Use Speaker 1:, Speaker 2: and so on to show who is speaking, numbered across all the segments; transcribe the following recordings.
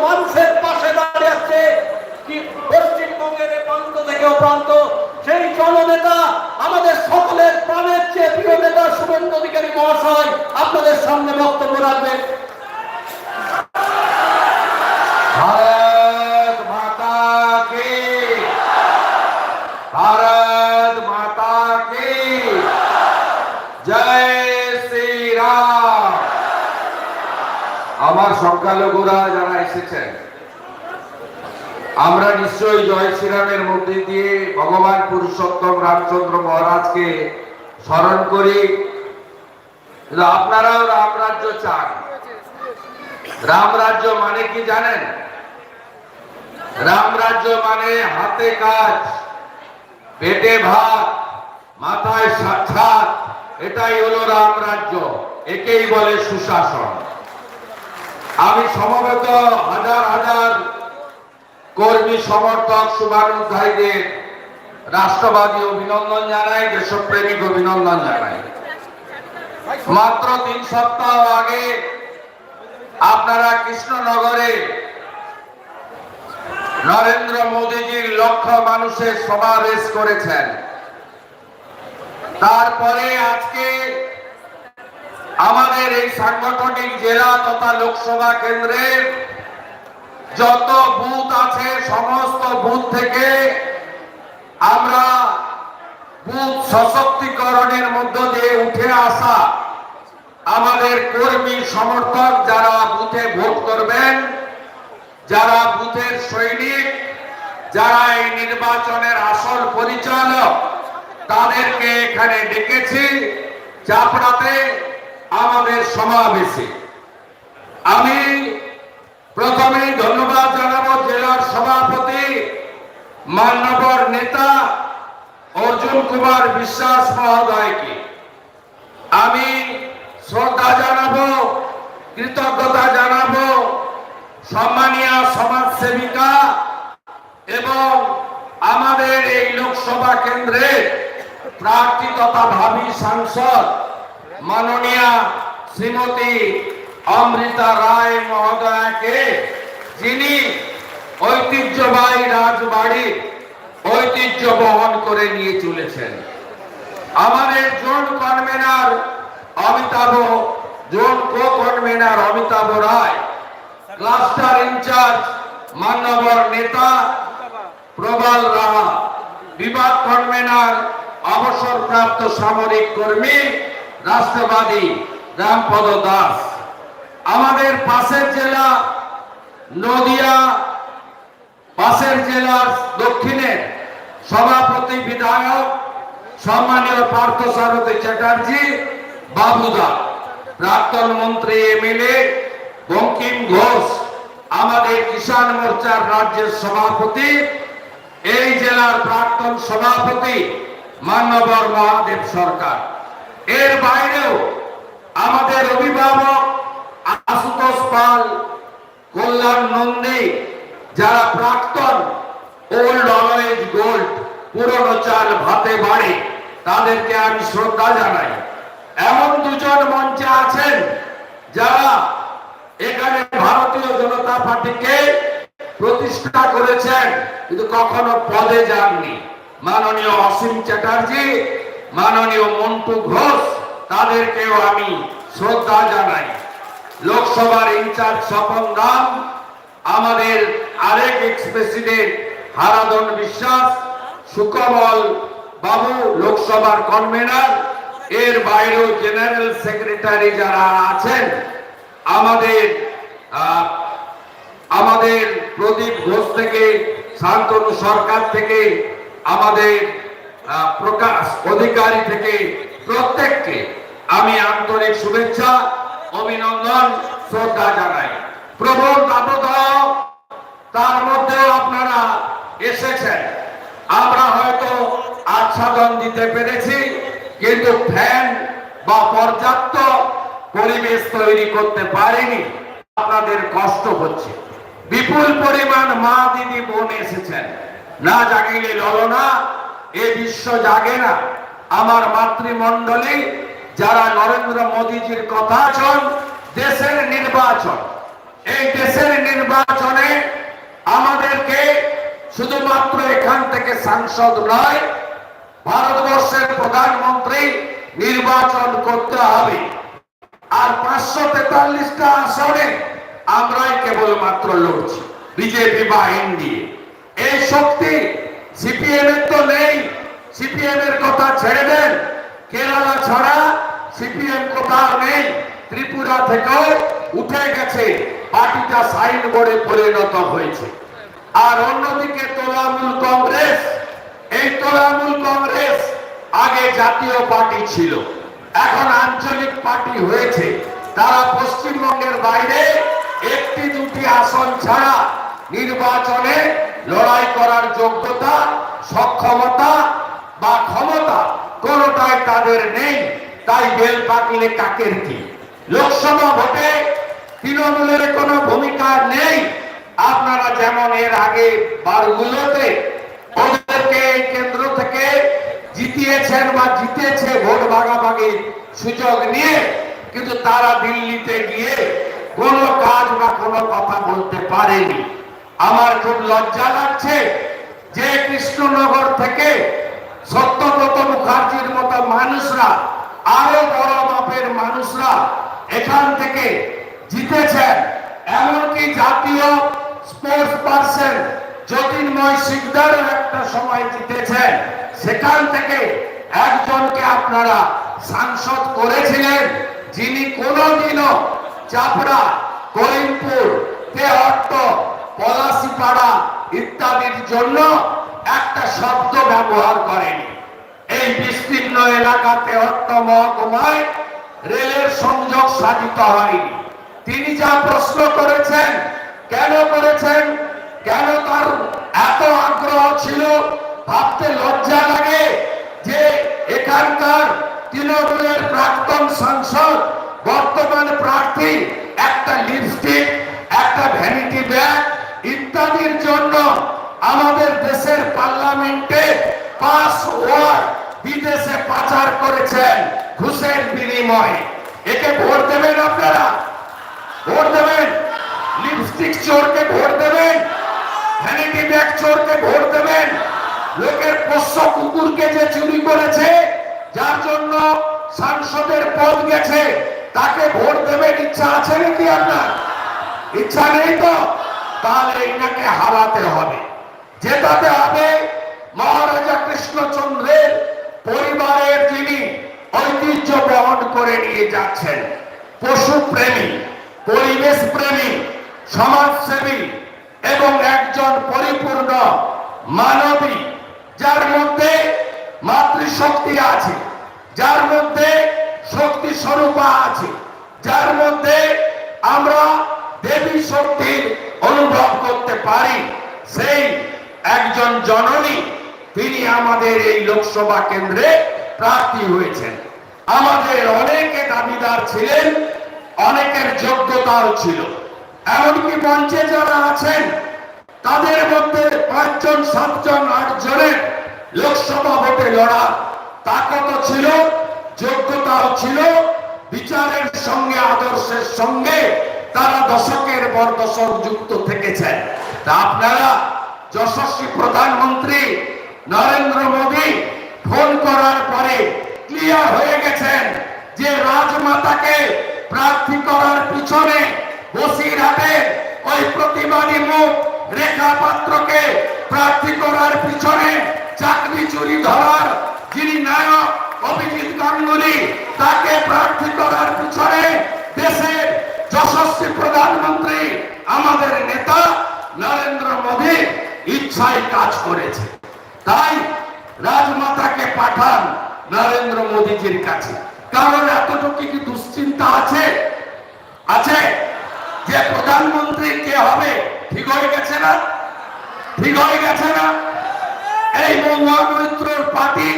Speaker 1: মানুষের
Speaker 2: শ্রীরামের মধ্যে দিয়ে ভগবান পুরুষোত্তম রামচন্দ্র মহারাজকে স্মরণ করি। আপনারাও রাম রাজ্য চান। রাম রাজ্য মানে কি জানেন? রাম রাজ্য মানে হাতে কাজ, পেটে ভাত, মাথায় সাক্ষাৎ এটাই হলো রাম রাজ্য। একেই বলে সুশাসন। আমি সমবেত হাজার হাজার কর্মী সমর্থক শুভানুধ্যায়ীদের রাষ্ট্রবাদী অভিনন্দন জানাই, দেশপ্রেমিক অভিনন্দন জানাই। মাত্র তিন সপ্তাহ আগে আপনারা কৃষ্ণনগরে নরেন্দ্র মোদীজির লক্ষ মানুষের সমাবেশ করেছেন। তারপরে আজকে আমাদের এই সাংগঠনিক জেলা তথা লোকসভা কেন্দ্রের যত বুথ আছে, সমস্ত বুথ থেকে আমরা বুথ সশক্তিকরণের মধ্য দিয়ে উঠে আসা আমাদের কর্মী সমর্থক যারা বুথে ভোট করবেন, যারা বুথের সৈনিক, যারা এই নির্বাচনের আসল পরিচালক, তাদেরকে এখানে ডেকেছি, চাপড়াতে আমাদের সমাবেশে। আমি প্রথমেই ধন্যবাদ জানাব জেলার সভাপতি, মান্যবর নেতা অর্জুন কুমার বিশ্বাস মহোদয়কে। আমি শ্রদ্ধা জানাব, কৃতজ্ঞতা জানাব সম্মানীয় সমাজ সেবিকা এবং আমাদের এই লোকসভা কেন্দ্রে প্রার্থী তথা ভাবি সাংসদ মাননীয় শ্রীমতী অমৃতা রায় মহোদয়াকে, যিনি ঐতিহ্যবাহী রাজবাড়ির ঐতিহ্য বহন করে নিয়ে চলেছেন। আমাদের zone convener Amitabh, zone co convener Amitabh Roy, cluster incharge মান্যবর নেতা প্রবাল রাহা, বিভাগ কনভেনার অবসরপ্রাপ্ত সামরিক কর্মী, রাষ্ট্রবাদী রামপদ দাস। আমাদের পাশের জেলা নদিয়া, পাশের জেলার দক্ষিণের সভাপতি বিধায়ক সম্মানীয় পার্থ সারথী চ্যাটার্জি বাবুদা, প্রাক্তন মন্ত্রী এমএলএ বঙ্কিম ঘোষ, আমাদের কিষাণ মোর্চার রাজ্যের সভাপতি, এই জেলার প্রাক্তন সভাপতি মান্যবর মহাদেব সরকার। এর বাইরেও আমাদের অভিভাবক আশুতোষ পাল, কল্যাণ নন্দী, যারা প্রাক্তন ওল্ড অলওয়েজ গোল্ড পুরনো চাল ভাতে বাড়ে, তাদেরকে আমি শ্রদ্ধা জানাই। এমন দুজন মঞ্চে আছেন যারা এখানে ভারতীয় জনতা পার্টিকে প্রতিষ্ঠা করেছেন, কিন্তু কখনো পদে যাননি। মাননীয় অসীম চ্যাটার্জি, মাননীয় মন্টু ঘোষ, তাদেরকেও আমি শ্রদ্ধা জানাই। লোকসভার ইনচার্জ স্বপন রাম আমাদের আরেক এক্স প্রেসিডেন্ট হারাদন বিশ্বাস, সুকমল বাবু লোকসভার কনভেনার এর বাইরেও জেনারেল সেক্রেটারি যারা আছেন, আমাদের আমাদের প্রদীপ ঘোষ থেকে, শান্তনু সরকার থেকে, আমাদের প্রকাশ অধিকারী থেকে প্রত্যেককে আমি আন্তরিক শুভেচ্ছা অভিনন্দন, শ্রদ্ধা জানাই। প্রবল দাবদাহ তার মধ্যে আপনারা এসেছেন। আমরা হয়তো আচ্ছাদন দিতে পেরেছি, কিন্তু ফ্যান বা পর্যাপ্ত পরিবেশ তৈরি করতে পারিনি। আপনাদের কষ্ট হচ্ছে। বিপুল পরিমাণ মা দিদি বোন এসেছেন। না জাগিলে ললনা এ বিশ্ব জাগে না। আমার মাতৃমণ্ডলী যারা নরেন্দ্র মোদীজির কথা শোন দেশের নির্বাচন। এই দেশের নির্বাচনে আমাদেরকে শুধুমাত্র এখান থেকে সাংসদ নয়, ভারতবর্ষের প্রধানমন্ত্রী নির্বাচন করতে হবে। আর পাঁচশো তেতাল্লিশটা আসনে আমরাই কেবলমাত্র লড়ছি, বিজেপি বা এনডিএ। এই শক্তি সিপিএম এর তো নেই সিপিএম এর কথা ছেড়ে দেন। কেরালা ছাড়া সিপিএম কোথাও নেই, ত্রিপুরা থেকেও উঠে গেছে পার্টিটা সাইন বোর্ডে পরিণত হয়েছে। আর অন্যদিকে তৃণমূল কংগ্রেস, এই তৃণমূল কংগ্রেস আগে জাতীয় পার্টি ছিল, এখন আঞ্চলিক পার্টি হয়েছে। তারা পশ্চিমবঙ্গের বাইরে একটি দুটি আসন ছাড়া নির্বাচনে লড়াই করার যোগ্যতা, সক্ষমতা বা ক্ষমতা কোনটাই তাদের নেই, তাই বেল পাকিলে কাকের কি? লোকসভা ভোটে তৃণমূলের কোনো ভূমিকা নেই। আপনারা যেমন এর আগে বারগুলোতে ওদেরকে কেন্দ্র থেকে জিতিয়েছেন বা জিতেছে ভোট ভাগাভাগির সুযোগ নিয়ে, কিন্তু তারা দিল্লিতে গিয়ে কোনো কাজ বা কোনো কথা বলতে পারেনি। আমার খুব লজ্জা লাগছে যে কৃষ্ণনগর থেকে সত্যব্রত মুখার্জির মতো মানুষরা, আরও বড় মাপের মানুষরা এখান থেকে জিতেছেন। এমনকি জাতীয় স্পোর্টস পার্সন যতীনময় সিকদার একটা সময় জিতেছেন। সেখান থেকে একজনকে আপনারা সাংসদ করেছিলেন, যিনি কোনোদিনও চাপড়া করিমপুর তেহট্ট পলাশিপাড়া ইত্যাদির জন্য একটা শব্দ ব্যবহার করেনি। এই বিস্তীর্ণ এলাকাতে অর্থ মহকুমায় রেলের সংযোগ সাধিত হয়নি। তিনি যা প্রশ্ন করেছেন, কেন করেছেন, কেন তার এত আগ্রহ ছিল ভাবতে লজ্জা লাগে যে এখানকার তৃণমূলের প্রাক্তন সাংসদ, বর্তমান প্রার্থী, একটা লিপস্টিক, একটা ভ্যানিটি ব্যাগ ইত্যাদির জন্য আমাদের দেশের পার্লামেন্টে পাস ওয়ার্ড বিদেশে পাচার করেছেন ঘুষের বিনিময়ে। একে ভোট দেবেন আপনারা? ভোট দেবেন? লিপস্টিক চোরকে ভোট দেবেন? ভ্যানিটি ব্যাগ চোরকে ভোট দেবেন? লোকের পোষ্য কুকুরকে যে চুরি করেছে, যার জন্য সাংসদের পদ গেছে, তাকে ভোট দেবেন? ইচ্ছা আছে নাকি আপনার? ইচ্ছা নেই তো? তাহলে এটাকে হারাতে হবে। জেতাতে হবে মহারাজা কৃষ্ণচন্দ্রের পরিবারের যিনি ঐতিহ্য বহন করে নিয়ে যাচ্ছেন, পশু প্রেমী, পরিবেশ প্রেমী, সমাজসেবী এবং একজন পরিপূর্ণ মানবী, যার মধ্যে মাতৃশক্তি আছে, যার মধ্যে শক্তি স্বরূপা আছে, যার মধ্যে আমরা দেবী শক্তির অনুভব করতে পারি, সেই একজন জননী, তিনি আমাদের এই লোকসভা কেন্দ্রে প্রার্থী হয়েছেন। আমাদের অনেকে দাবিদার ছিলেন, অনেকের যোগ্যতাও ছিল। এমনকি মঞ্চে যারা আছেন, তাদের মধ্যে পাঁচজন, সাতজন, আটজনের লোকসভা ভোটে লড়া তাকত ছিল, যোগ্যতাও ছিল। বিচারের সঙ্গে, আদর্শের সঙ্গে তারা দশকের পর দশক যুক্ত থেকেছেন। তা আপনারা যশস্বী প্রধানমন্ত্রী নরেন্দ্র মোদী ফোন করার পরে ক্লিয়ার হয়ে গেছেন যে রাজমাতাকে প্রার্থী করার পিছনে বসিরহাটে ওই প্রতিবাদী মুখ রেখা পাত্রকে প্রার্থী করার পিছনে চাকরি চুরি ধরার যিনি নায়ক অভিজিৎ গাঙ্গুলি, তাকে প্রার্থী করার পিছনে দেশের যশস্বী প্রধানমন্ত্রী আমাদের নেতা নরেন্দ্র মোদী ইচ্ছায় কাজ করেছে। তাই রাজমাতাকে পাঠান নরেন্দ্র মোদীজির কাছে। কারণ এতটুকু কি দুশ্চিন্তা আছে? আছে? যে প্রধানমন্ত্রী কে হবে? ঠিক হয়ে গেছে না? ঠিক হয়ে গেছে না? এই মহামৈত্রর পার্টি,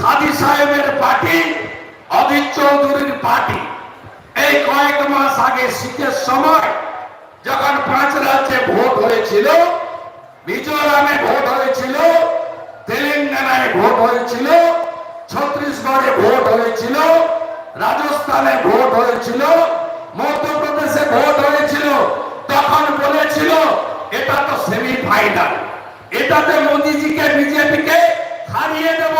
Speaker 2: সাদি সাহেবের পার্টি অধীর চৌধুরীর পার্টি। এই কয়েক মাস আগে শীতের সময় যখন পাঁচ রাজ্যে ভোট হয়েছিল মিজোরামে ভোট হয়েছিল, তেলেঙ্গানায় ভোট হয়েছিল, ছত্তিশগড়ে ভোট হয়েছিল, রাজস্থানে ভোট হয়েছিল, মধ্যপ্রদেশে ভোট হয়েছিল ফাইনাল এটাতে মোদিজিকে, বিজেপিকে হারিয়ে দেব।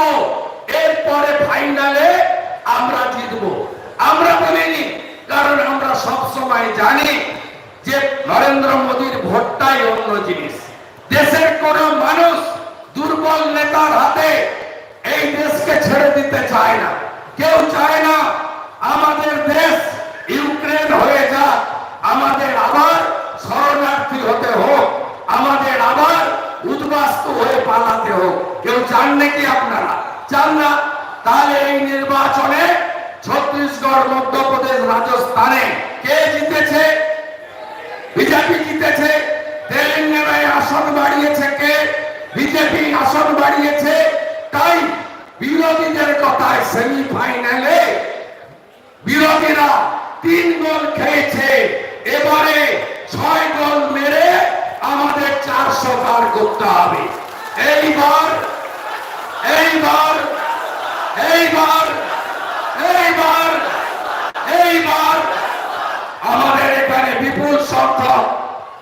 Speaker 2: এরপরে ফাইনালে আমরা জিতবো। আমরা বলিনি, কারণ আমরা সব সময় জানি যে নরেন্দ্র মোদীর ভোটটাই অন্য জিনিস। দেশের কোন মানুষ দুর্বল নেতার হাতে এই দেশকে ছেড়ে দিতে চায় না। কেউ চায় না আমাদের দেশ ইউক্রেন হয়ে যাক, আমাদের আবার শরণার্থী হতে হোক, আমাদের আবার উদ্বাস্তু হয়ে পালাতে হোক। কেউ চান নাকি আপনারা? চান না? তাহলে এই নির্বাচনে ছত্তিশগড়, মধ্যপ্রদেশ, রাজস্থানে কে জিতেছে? বিজেপি জিতেছে। তেলেঙ্গানায় আসন বাড়িয়েছে কে? বিজেপি আসন বাড়িয়েছে। তাই বিরোধীদের কথায় সেমিফাইনালে বিরোধীরা তিন গোল খেয়েছে। এবারে ছয় গোল মেরে আমাদের চারশো পার করতে হবে। এইবার এইবার এইবার এইবার এইবার আমাদের এখানে বিপুল সংখ্যক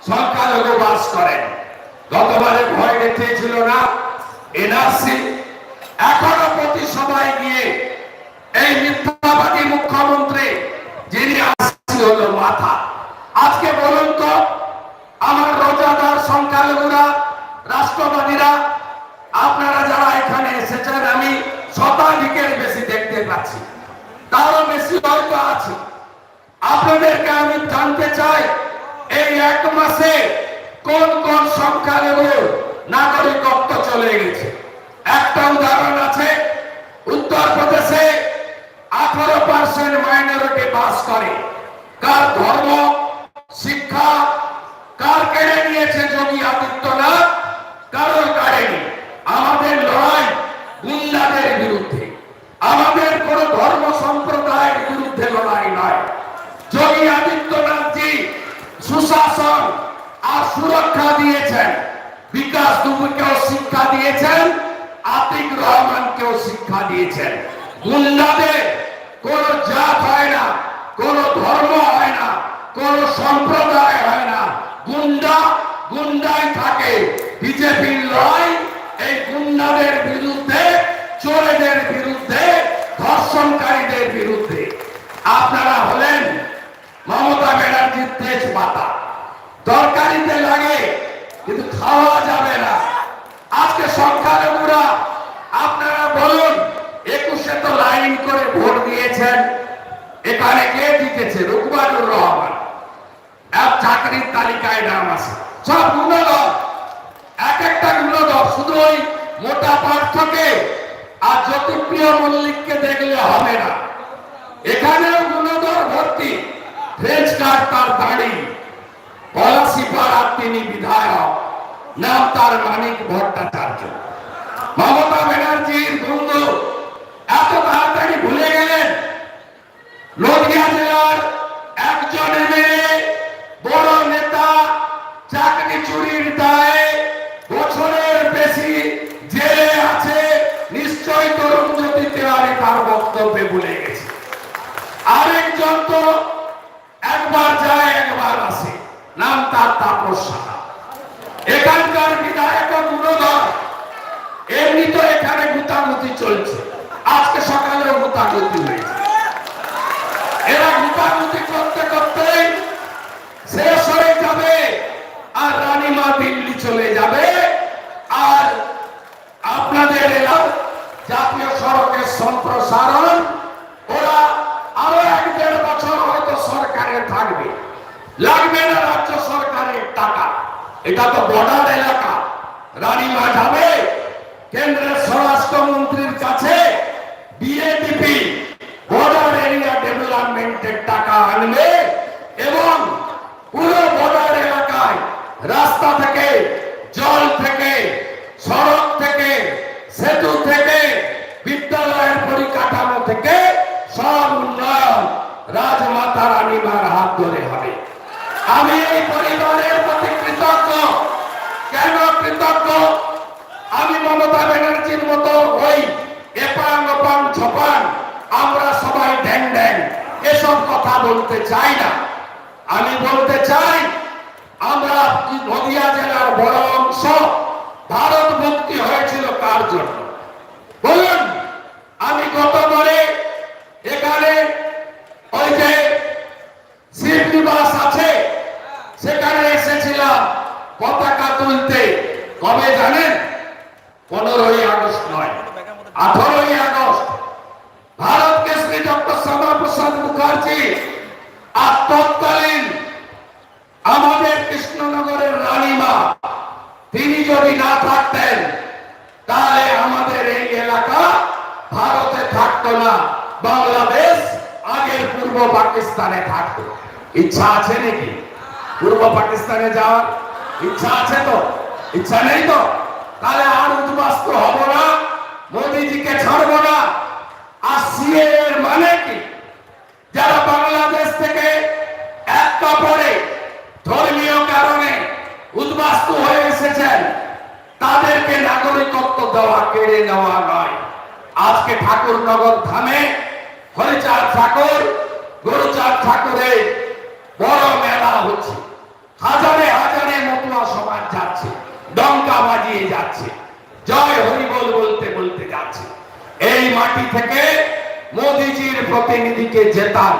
Speaker 2: সংখ্যালঘু বাস করেন। গতবারে ভয় দেখিয়েছিল না এনআরসি এখনও প্রতি সভায় গিয়ে এই মিথ্যাবাদী মুখ্যমন্ত্রী, যিনি আসছি হলো মাথা। আজকে বলুন তো, আমার রোজাদার সংখ্যালঘুরা, রাষ্ট্রবাদীরা, আপনারা যারা এখানে এসেছেন, আমি শতাধিকের বেশি দেখতে পাচ্ছি। তারও বেশি হয়তো আছে। আপনাদেরকে আমি জানতে চাই এই এক মাসে কোন কোন সংখ্যালঘু নাগরিকত্ব চলে গেছে। একটা উদাহরণ আছে, উত্তরপ্রদেশে আঠারো পার্সেন্ট মাইনরিটি বাস করে। কার ধর্ম, শিক্ষা, কার কেড়ে নিয়েছে যোগী আদিত্যনাথ? কারোর কাড়েনি আমাদের লড়াই গুন্ডাদের বিরুদ্ধে। আমাদের কোন ধর্ম সম্প্রদায়ের বিরুদ্ধে লড়াই নয়। যোগী আদিত্যনাথজি সুশাসন আর সুরক্ষা দিয়েছেন। বিকাশ দুবুকেও শিক্ষা দিয়েছেন, আতিক রহমানকেও শিক্ষা দিয়েছেন। গুন্ডাদের কোন জাত হয় না, কোন ধর্ম হয় না, কোন সম্প্রদায় হয় না। গুন্ডা গুন্ডাই থাকে, বিজেপির লড়াই, এই গুন্ডাদের বিরুদ্ধে, চোরেদের বিরুদ্ধে, ধর্ষণকারীদের বিরুদ্ধে। আপনারা হলেন মমতা ব্যানার্জির তেজ পাতা তরকারিতে লাগে, কিন্তু খাওয়া যাবে না। আজকে সংখ্যালঘুরা আপনারা বলুন, একুশে তো লাইন করে ভোট দিয়েছেন। এখানে কে জিতেছে? রুকমানুর রহমান। এক চাকরির তালিকায় নাম আছে। সব গুণদর এক একটা গুণদর শুধু ওই মোটা পার্থকে আর জ্যোতিপ্রিয় মল্লিককে দেখলে হবে না। এখানেও গুণদর ভর্তি। ফ্রেঞ্চ কার্ড তার দাড়ি। পলাশিপাড়ার তিনি বিধায়ক। নাম তার মানিক ভট্টাচার্য। মমতা ব্যানার্জির বন্ধু। এত তাড়াতাড়ি ভুলে গেলেন। নদিয়া জেলার একজন এমএলএ, বড় নেতা, চাকরি চুরির দায়ে বছরের বেশি জেলে আছে। নিশ্চয় তরুণ জ্যোতি তেওয়ারি তার বক্তব্যে ভুলে গেছে। আরেকজন তো একবার যায়, একবার আসে। নাম তার তাপস এখানকার বিধায়ক গুণধর, এমনি তো এখানে গুতাগুতি চলছে। আজকে সকালেও গুতাগুতি হয়েছে। এরা গুতাগুতি করতে করতে শেষ হয়ে যাবে আর রানীমা দিল্লি চলে যাবে। আর আপনাদের এলাকা জাতীয় সড়কের সম্প্রসারণ, ওরা আরও এক দেড় বছর হয়তো সরকারে থাকবে। লাগবে না এটা তো বর্ডার এলাকা। রানীমা যাবে কেন্দ্রের স্বরাষ্ট্রমন্ত্রীর কাছে বিএডিপি বর্ডার এরিয়া ডেভেলপমেন্টের টাকা আনবে এবং পুরো বর্ডার এলাকায় রাস্তা থেকে, জল থেকে, সড়ক থেকে, সেতু থেকে, বিদ্যালয়ের পরিকাঠামো থেকে সব উন্নয়ন রাজমাতা রানীমার হাত ধরে হবে। আমি এই পরিবারের প্রতি কৃতজ্ঞ কেন কৃতজ্ঞ আমি মমতা ব্যানার্জির মতো ওই এপাং ওপাং ঝপাং আমরা সবাই ড্যাং ড্যাং, এসব কথা বলতে চাই না। আমি বলতে চাই, আমরা নদিয়া জেলার বড় অংশ, ভারত মুক্তি হয়েছিল কার জন্য? বলুন, আমি গতবারে এখানে ওই যে শ্রীনিবাস আছে সেখানে এসেছিলাম পতাকা তুলতে কবে জানেন পনেরোই আগস্ট নয় আঠারোই আগস্ট ভারত কেশরী ডক্টর শ্যামা প্রসাদ মুখার্জি আর তৎকালীন আমাদের কৃষ্ণনগরের রানীমা তিনি যদি না থাকতেন তাহলে আমাদের এই এলাকা ভারতে থাকতো না বাংলাদেশ আগের পূর্ব পাকিস্তানে থাকতো ইচ্ছা আছে নাকি পূর্ব পাকিস্তানে যাওয়ার ইচ্ছা আছে তো ইচ্ছা নেই তো তাহলে আর উদ্বাস্ত হব না মোদিজিকে ছাড়বো না আর সিএ এর মানে কি যারা বাংলাদেশ থেকে এক কাপড়ে ধর্মীয় কারণে উদ্বাস্তু হয়ে এসেছেন তাদেরকে নাগরিকত্ব দেওয়া কেড়ে নেওয়া নয় আজকে ঠাকুরনগর ধামে হরিচাঁদ ঠাকুর গুরুচাঁদ ঠাকুরের বড় মেলা হচ্ছে হাজারে হাজারে মতুয়া সমাজ যাচ্ছে ডঙ্কা বাজিয়ে যাচ্ছে জয় হরি বল বলতে বলতে যাচ্ছে এই মাটি থেকে মোদিজির প্রতিনিধিকে জেতান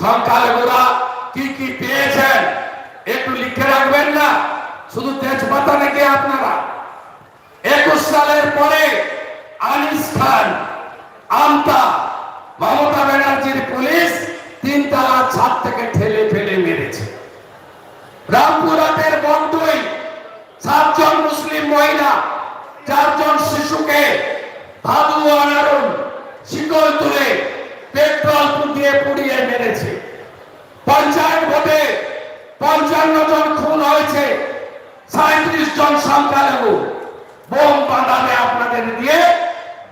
Speaker 2: সংখ্যালঘুরা কি কি পেয়েছেন একটু লিখে রাখবেন না শুধু তেজপাতা নাকি আপনারা একুশ সালের পরে আনিস খান আমতা মমতা ব্যানার্জির পুলিশ তিনতলা ছাদ থেকে ঠেলে ফেলে মেরেছে। রামপুরহাটের বন্ধুই সাতজন মুসলিম মহিলা, চারজন শিশুকে ভাদু আনারুন শিকল তুলে পেট্রোল দিয়ে পুড়িয়ে মেরেছে। পঞ্চায়েত ভোটে পঞ্চান্ন জন খুন হয়েছে সাঁত্রিশ জন সংখ্যালঘু বোম বাঁধাবে আপনাদের দিয়ে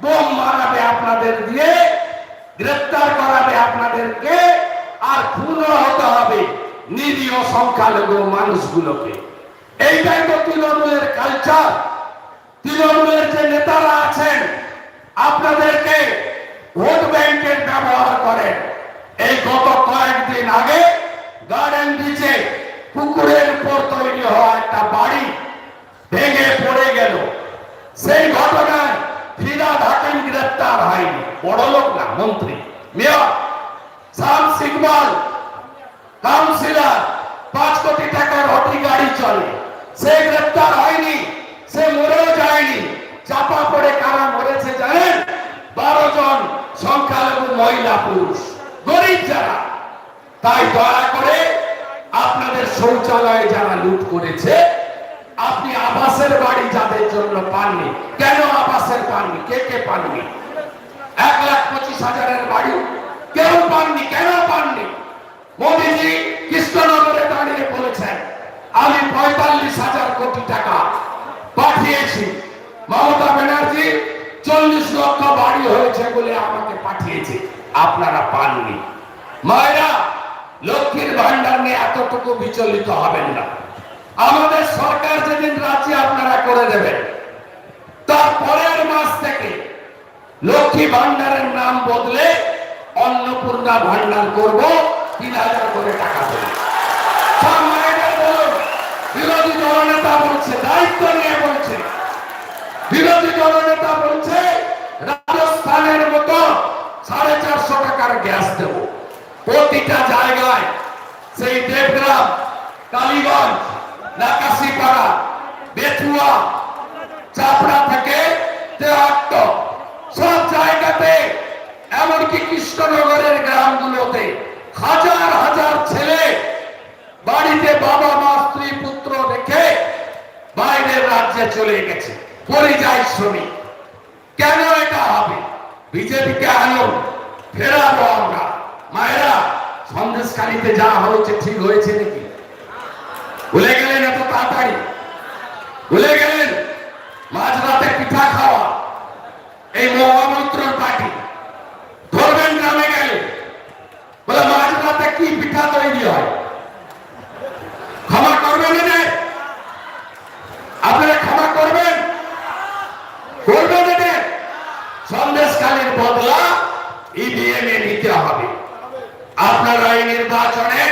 Speaker 2: বোম মারাবে আপনাদের দিয়ে, গ্রেপ্তার করাবে আপনাদেরকে, আর খুনও হতে হবে নিরীহ সংখ্যালঘু মানুষগুলোকে। এইটাই তো তৃণমূলের কালচার তৃণমূলের যে নেতারা আছেন, আপনাদেরকে ভোট ব্যাংকের ব্যবহার করেন। এই গত কয়েকদিন আগে গার্ডেন বিচে পুকুরের উপর তৈরি হওয়া একটা বাড়ি ভেঙে পড়ে গেল সেই ঘটনায় ফিরাদ হাকিম গ্রেপ্তার বড় লোক না, মন্ত্রী। মেয়র শাম সিকবাল কাউন্সিলর পাঁচ কোটি টাকার অটি গাড়ি চলে। সে গ্রেপ্তার হয়নি, সে মরেও যায়নি। চাপা পড়ে কারা মরেছে জানেন? বারো জন সংখ্যালঘু মহিলা পুরুষ, গরিব যারা। তাই দয়া করে আপনাদের শৌচালয়ে যারা লুট করেছে, আপনি আবাসের বাড়ি যাদের জন্য পাননি, কেন আবাসের পাননি? কে কে পাননি? এক লাখ পঁচিশ হাজারের বাড়ি কেউ পাননি, কেন পাননি? মোদীজি কৃষ্ণনগরে দাঁড়িয়ে বলেছেন, আমি পঁয়তাল্লিশ হাজার কোটি টাকা পাঠিয়েছি। মমতা ব্যানার্জি, চল্লিশ লক্ষ বাড়ি হয়েছে বলে আমাকে পাঠিয়েছে। আপনারা পাননি। মায়েরা, লক্ষ্মীর ভান্ডার নিয়ে এতটুকু বিচলিত হবেন না। আমাদের সরকার যেদিন রাজি আপনারা করে দেবেন, তার পরের মাস থেকে লক্ষ্মী ভান্ডারের নাম বদলে অন্নপূর্ণা ভান্ডার করব, তিন হাজার করে টাকা দেবে। বিরোধী বলছে, দায়িত্ব নিয়ে বলছে। বিরোধী বলছে, রাজস্থানের মতো সাড়ে চারশো টাকার গ্যাস দেব। প্রতিটা জায়গায় সেই দেবগ্রাম, কালীগঞ্জ, নাকাশিপাড়া বেথুয়া চাপড়া থেকে তেহাট্ট সব জায়গাতে এমনকি কৃষ্ণনগরের গ্রামগুলোতে হাজার হাজার ছেলে বাড়িতে বাবা, মা, স্ত্রী, পুত্র রেখে বাইরের রাজ্যে চলে গেছে। পরিযায়ী শ্রমিক। কেন এটা হবে? বিজেপিকে আনুন ফেরাবো আমরা। মায়েরা সন্দেশকারীতে যা হয়েছে ঠিক হয়েছে নাকি? ভুলে গেলেন এত তাড়াতাড়ি? ভুলে গেলেন মাঝরাতে পিঠা খাওয়া এই মহামন্ত্রর পার্টি ধরবেন গ্রামে গেলে বলে মাঝরাতে কি পিঠা তৈরি হয় ক্ষমা করবেন এদের আপনারা ক্ষমা করবেন করবেন এদের সন্দেশকালীন বদলা ইভিএম এ নিতে হবে আপনারা এই নির্বাচনে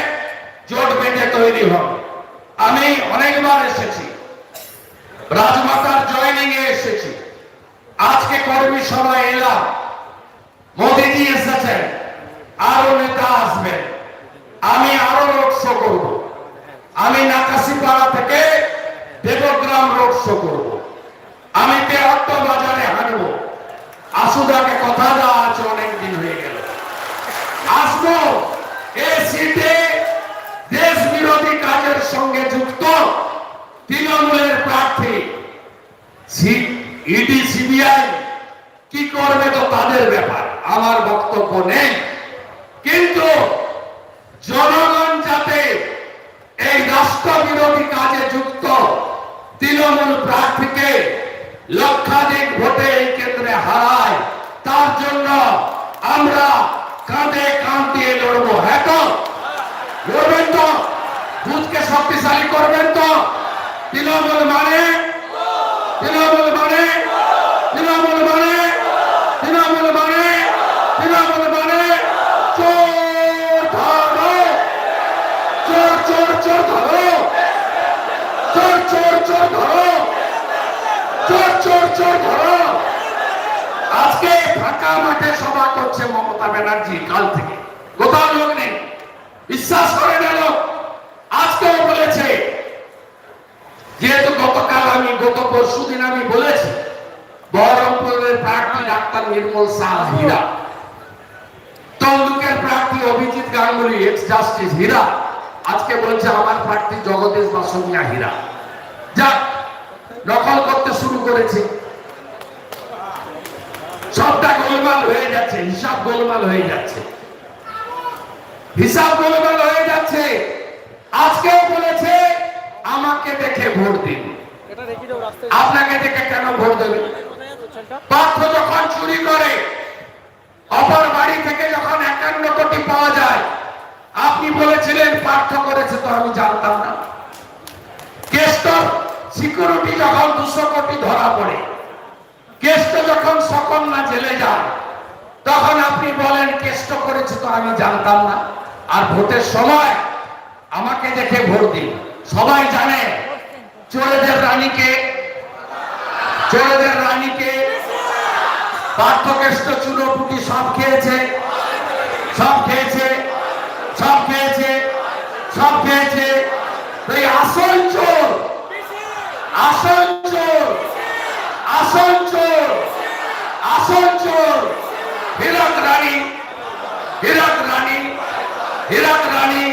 Speaker 2: জোট বেঁধে তৈরি হবে আমি অনেকবার এসেছি রাজমাতার জয়নিং এ এসেছি আজকে কর্মী সভায় এলাম মোদিজি এসেছেন আরও নেতা আসবেন আমি আরও রোড শো করব আমি নাকাশিপাড়া থেকে দেবগ্রাম রোড শো করব। আমি তেহট্ট বাজারে হাঁটবো? আসুদাকে কথা দেওয়া আছে অনেকদিন হয়ে গেল। আসব এই সিটে দেশ বিরোধী কাজের সঙ্গে যুক্ত তৃণমূলের প্রার্থী। ইডি, সিবিআই কি করবে তো তাদের ব্যাপার? আমার বক্তব্য নেই। কিন্তু জনগণ যাতে এই রাষ্ট্র বিরোধী কাজে যুক্ত তৃণমূল প্রার্থীকে লক্ষাধিক ভোটে এই কেন্দ্রে হারায়। তার জন্য আমরা কাঁধে কাঁধ দিয়ে লড়বো। হ্যাঁ তো? লড়বেন তো? বুথকে শক্তিশালী করবেন তো? তৃণমূল মানে? তৃণমূল মানে তৃণমূল মানে তৃণমূল মানে তৃণমূল মানে চোর ধরো চোর চোর চোর ধরো চোর আজকে ফাঁকা মাঠে সভা করছে মমতা ব্যানার্জি কাল থেকে। কোথাও লোক নেই বিশ্বাস করে গেল আজকেও বলেছে, যেহেতু গতকাল আমি, গত পরশু দিন আমি বলেছি, বহরমপুরের প্রার্থী ডাক্তার নির্মল শাহ হীরা, তমলুকের প্রার্থী অভিজিৎ গাঙ্গুলি এক্স জাস্টিস হীরা, আজকে বলছে আমার প্রার্থী জগদীশ বাসনিয়া হীরা। যাক নকল করতে শুরু করেছে। সবটা গোলমাল হয়ে যাচ্ছে হিসাব গোলমাল হয়ে যাচ্ছে। হিসাব গোলমাল হয়ে যাচ্ছে। আজকেও বলেছে আমাকে দেখে ভোট দিন। আপনাকে দেখে কেন ভোট দেবে? পার্থ যখন চুরি করে অপর বাড়ি থেকে যখন একান্ন কোটি পাওয়া যায় আপনি বলেছিলেন পার্থ করেছে তো আমি জানতাম না। কেষ্টর সিকিউরিটি যখন দুশো কোটি ধরা পড়ে, কেষ্ট যখন সকন্যা জেলে যায়, তখন আপনি বলেন, কেষ্ট করেছে তো আমি জানতাম না। আর ভোটের সময় আমাকে দেখে ভোট দিন। সবাই জানে, চোরেদের রানীকে চোরেদের রানীকে পার্থকেষ্ট চুনোপুটি সব খেয়েছে সব খেয়েছে সব খেয়েছে সব খেয়েছে। এই আসল চোর আসল চোর আসল চোর আসল চোর। হীরক রানী হীরক রানী হীরক রানী।